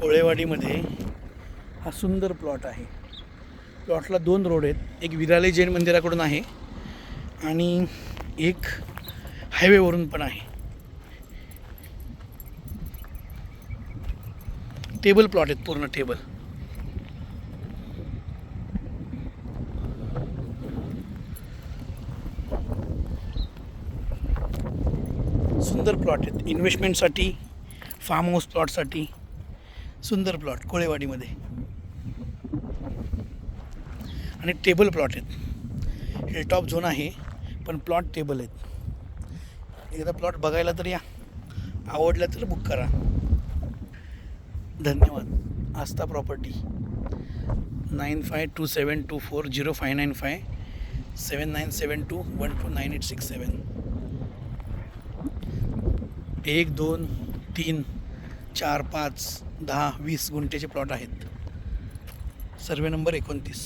कोळेवाडीमध्ये हा सुंदर प्लॉट आहे. प्लॉटला दोन रोड आहेत. एक विराले जैन मंदिराकडून आहे आणि एक हायवेवरून पण आहे. टेबल प्लॉट आहेत पूर्ण टेबल. सुंदर प्लॉट आहेत. इन्व्हेस्टमेंटसाठी फार्म हाऊस प्लॉटसाठी सुंदर प्लॉट कोळेवाडीमध्ये. आणि टेबल प्लॉट आहेत. हिलटॉप झोन आहे पण प्लॉट टेबल आहेत. एकदा प्लॉट बघायला तर या. आवडलं तर बुक करा. धन्यवाद. Aastha property. Nine five two seven two four zero five nine five seven nine seven two one two nine eight six seven. एक दोन तीन चार पाच दहा वीस गुंठेचे प्लॉट आहेत. सर्वे नंबर एकोणतीस.